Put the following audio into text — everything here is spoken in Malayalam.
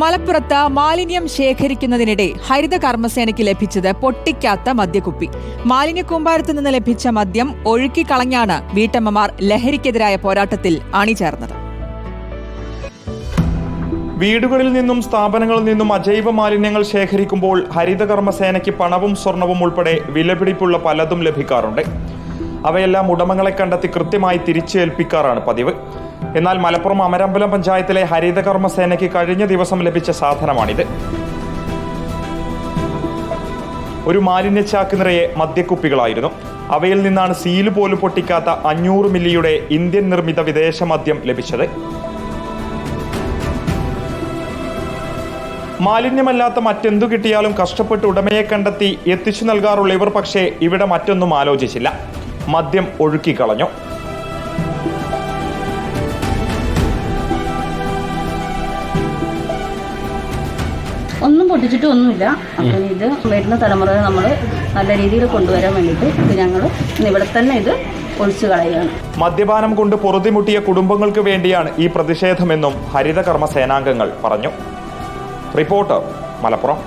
മലപ്പുറത്ത് മാലിന്യം ശേഖരിക്കുന്നതിനിടെ ഹരിത കർമ്മസേനയ്ക്ക് ലഭിച്ചത് പൊട്ടിക്കാത്ത മദ്യക്കുപ്പി. മാലിന്യ കൂമ്പാരത്തു നിന്ന് ലഭിച്ച മദ്യം ഒഴുക്കിക്കളഞ്ഞാണ് വീട്ടമ്മമാർ ലഹരിക്കെതിരായ പോരാട്ടത്തിൽ അണിചേർന്നത്. വീടുകളിൽ നിന്നും സ്ഥാപനങ്ങളിൽ നിന്നും അജൈവ മാലിന്യങ്ങൾ ശേഖരിക്കുമ്പോൾ ഹരിതകർമ്മസേനയ്ക്ക് പണവും സ്വർണവും ഉൾപ്പെടെ വിലപിടിപ്പുള്ള പലതും ലഭിക്കാറുണ്ട്. അവയെല്ലാം ഉടമകളെ കണ്ടെത്തി കൃത്യമായി തിരിച്ചേൽപ്പിക്കാറാണ് പതിവ്. എന്നാൽ മലപ്പുറം അമരമ്പലം പഞ്ചായത്തിലെ ഹരിതകർമ്മസേനയ്ക്ക് കഴിഞ്ഞ ദിവസം ലഭിച്ച സാധനമാണിത്. ഒരു മാലിന്യച്ചാക്ക് നിറയെ മദ്യക്കുപ്പികളായിരുന്നു. അവയിൽ നിന്നാണ് സീൽ പോലും പൊട്ടിക്കാത്ത അഞ്ഞൂറ് മില്ലിയുടെ ഇന്ത്യൻ നിർമ്മിത വിദേശ മദ്യം ലഭിച്ചത്. മാലിന്യമല്ലാത്ത മറ്റെന്തു കിട്ടിയാലും കഷ്ടപ്പെട്ട് ഉടമയെ കണ്ടെത്തി എത്തിച്ചു നൽകാറുള്ള ഇവർ പക്ഷേ ഇവിടെ മറ്റൊന്നും ആലോചിച്ചില്ല. മദ്യം ഒഴുക്കിക്കളഞ്ഞു ഒന്നും പൊട്ടിച്ചിട്ടും ഒന്നുമില്ല അപ്പം ഇത് വരുന്ന തലമുറയെ നമ്മൾ നല്ല രീതിയിൽ കൊണ്ടുവരാൻ വേണ്ടിയിട്ട് ഞങ്ങൾ ഇവിടെ തന്നെ ഇത് ഒഴിച്ചു കളയുകയാണ്. മദ്യപാനം കൊണ്ട് പൊറുതിമുട്ടിയ കുടുംബങ്ങൾക്ക് വേണ്ടിയാണ് ഈ പ്രതിഷേധമെന്നും ഹരിതകർമ്മ സേനാംഗങ്ങൾ പറഞ്ഞു. റിപ്പോർട്ടർ മലപ്പുറം.